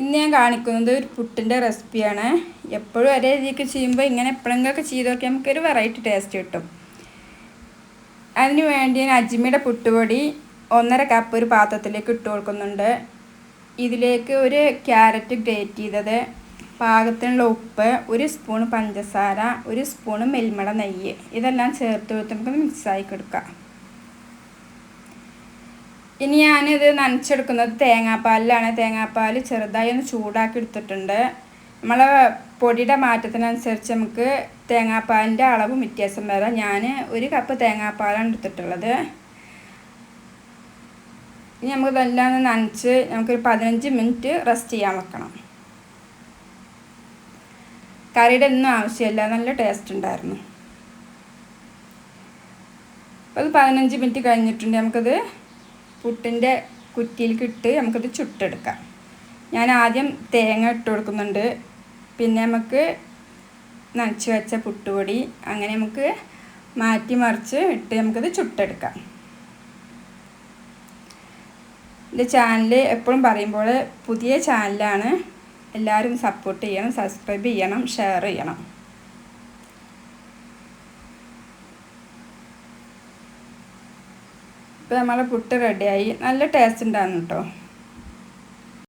ഇന്ന് ഞാൻ കാണിക്കുന്നത് ഒരു പുട്ടിന്റെ റെസിപ്പിയാണ്. എപ്പോഴും ഒരേ രീതിക്ക് ചെയ്യുമ്പോൾ ഇങ്ങനെ എപ്പോഴെങ്കിലൊക്കെ ചെയ്ത് നോക്കിയാൽ നമുക്കൊരു വെറൈറ്റി ടേസ്റ്റ് കിട്ടും. അതിന് വേണ്ടി ഞാൻ അജ്മിയുടെ പുട്ടുപൊടി ഒന്നര കപ്പ് ഒരു പാത്രത്തിലേക്ക് ഇട്ട് കൊടുക്കുന്നുണ്ട്. ഇതിലേക്ക് ഒരു ക്യാരറ്റ് ഗ്രേറ്റ് ചെയ്തത് പാകത്തിനുള്ള ഉപ്പ് ഒരു സ്പൂൺ പഞ്ചസാര ഒരു സ്പൂൺ മെൽമട നെയ്യ്. ഇതെല്ലാം ചേർത്ത് കൊടുത്ത് നമുക്ക് മിക്സ് ആയി കൊടുക്കാം ഇനി ഞാനിത് നനച്ചെടുക്കുന്നത് തേങ്ങാപ്പാലിലാണ്. തേങ്ങാപ്പാൽ ചെറുതായി ഒന്ന് ചൂടാക്കി എടുത്തിട്ടുണ്ട്. നമ്മളെ പൊടിയുടെ മാറ്റത്തിനനുസരിച്ച് നമുക്ക് തേങ്ങാപ്പാലിന്റെ അളവും വ്യത്യാസം വരാം. ഞാൻ ഒരു കപ്പ് തേങ്ങാപ്പാലാണ് എടുത്തിട്ടുള്ളത്. ഇനി നമുക്ക് ഇതെല്ലാം ഒന്ന് നനച്ച് നമുക്കൊരു പതിനഞ്ച് മിനിറ്റ് റെസ്റ്റ് ചെയ്യാൻ വെക്കണം. കറിയുടെ ഒന്നും ആവശ്യമില്ല. നല്ല ടേസ്റ്റ് ഉണ്ടായിരുന്നു. അപ്പോൾ പതിനഞ്ച് മിനിറ്റ് കഴിഞ്ഞിട്ടുണ്ട്. നമുക്കത് പുട്ടിന്റെ കുറ്റിയിലേക്ക് ഇട്ട് നമുക്കത് ചുട്ടെടുക്കാം. ഞാൻ ആദ്യം തേങ്ങ ഇട്ട് കൊടുക്കുന്നുണ്ട്. പിന്നെ നമുക്ക് നനച്ച് വെച്ച പുട്ടുപൊടി അങ്ങനെ നമുക്ക് മാറ്റി മറിച്ച് ഇട്ട് നമുക്കത് ചുട്ടെടുക്കാം. എന്റെ ചാനൽ എപ്പോഴും പറയുമ്പോൾ പുതിയ ചാനലാണ് എല്ലാവരും സപ്പോർട്ട് ചെയ്യണം സബ്സ്ക്രൈബ് ചെയ്യണം ഷെയർ ചെയ്യണം. ഇപ്പോൾ നമ്മളെ പുട്ട് റെഡിയായി നല്ല ടേസ്റ്റ് ഉണ്ടാകുന്നു കേട്ടോ